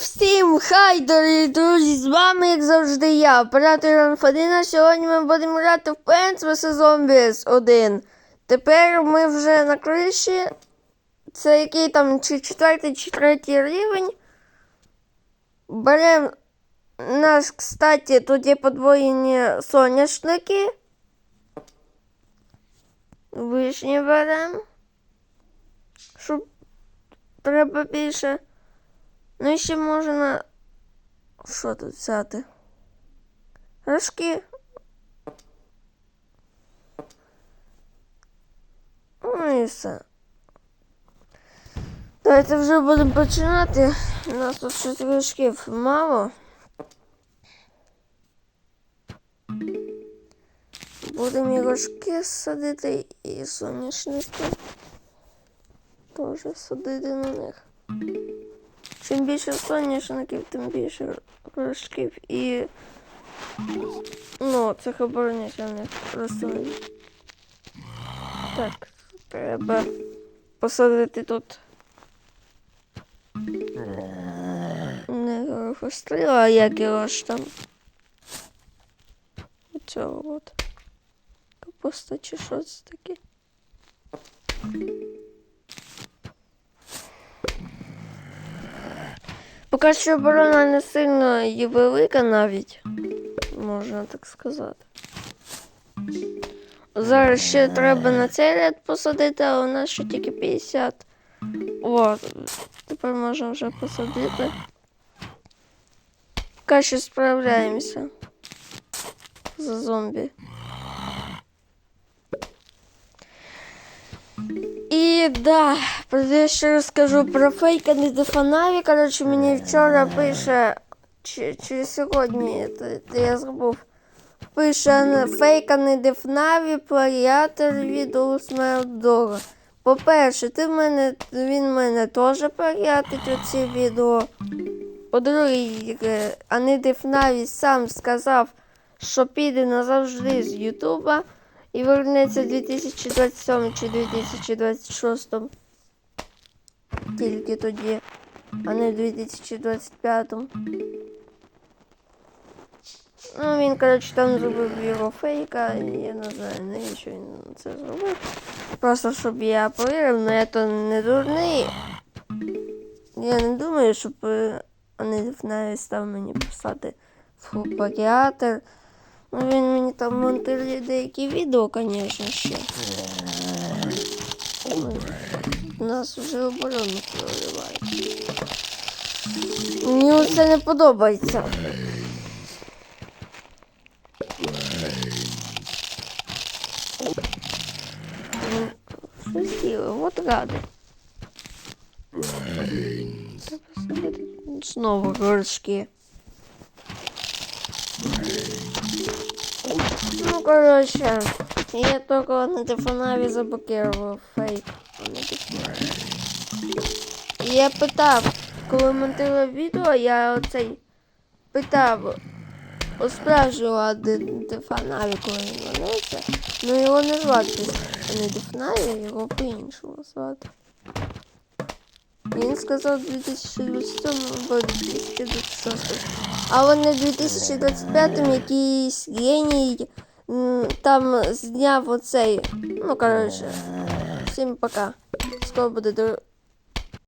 всім хай, дорогі друзі! З вами, як завжди, я, оператор Ранфадина. Сьогодні ми будемо грати в Plants vs. Zombies 1. Тепер ми вже на криші. Це який там чи четвертий, чи третій рівень. Беремо наш, кстати, тут є подвоєні соняшники. Вишні беремо. Щоб треба більше. Ну і ще можна. Що тут взяти? Рожки. Ну і все. Давайте вже будемо починати. У нас тут щось рожків мало. Будемо і рожки садити і соняшники. Теж садити на них. Чим більше соняшників, тим більше рожків і ну, цих оборонительних рослин. Так, треба посадити тут не горохостріла, а як його ж там. Оцього от. Капуста чи що таке. Поки що оборона не сильно і велика навіть, можна так сказати. Зараз ще треба на цей ряд посадити, але у нас ще тільки 50. О, тепер можна вже посадити. Поки що справляємося за зомбі. І да, я ще розкажу про фейка не до фонарі. Коротше, мені вчора пише, чи, чи сьогодні, то, то я забув. Пише фейка не дефнаві, плагіатор від Улсмелдора. По-перше, ти в мене, він мене теж плагіатить оці відео. По-друге, Анидив Наві сам сказав, що піде назавжди з Ютуба і вернеться в 2027 чи 2026. Тільки тоді, а не в 2025. Ну, він, коротше, там зробив його фейка, і я не знаю, навіщо він це зробив. Просто щоб я повірив, але я то не дурний. Я не думаю, щоб е, вони навіть став мені писати фупаріатор. Ну, він мені там монтує деякі відео, звісно, ще. Нас вже оборону проривають. Мені це не подобається. Що зробили? От ради. Знову горшки. Ну, коротше, я тільки на телефонаві заблокував фейк. Я питав, коли монтував відео, я оцей питав у справжнього дефанаві, коли він вернеться, ну його не звати не дефанаві, його по-іншому звати. Він сказав 2027 або 2026. А вони в 2025 якийсь геній там зняв оцей. Ну, коротше, всім пока. Скоро буде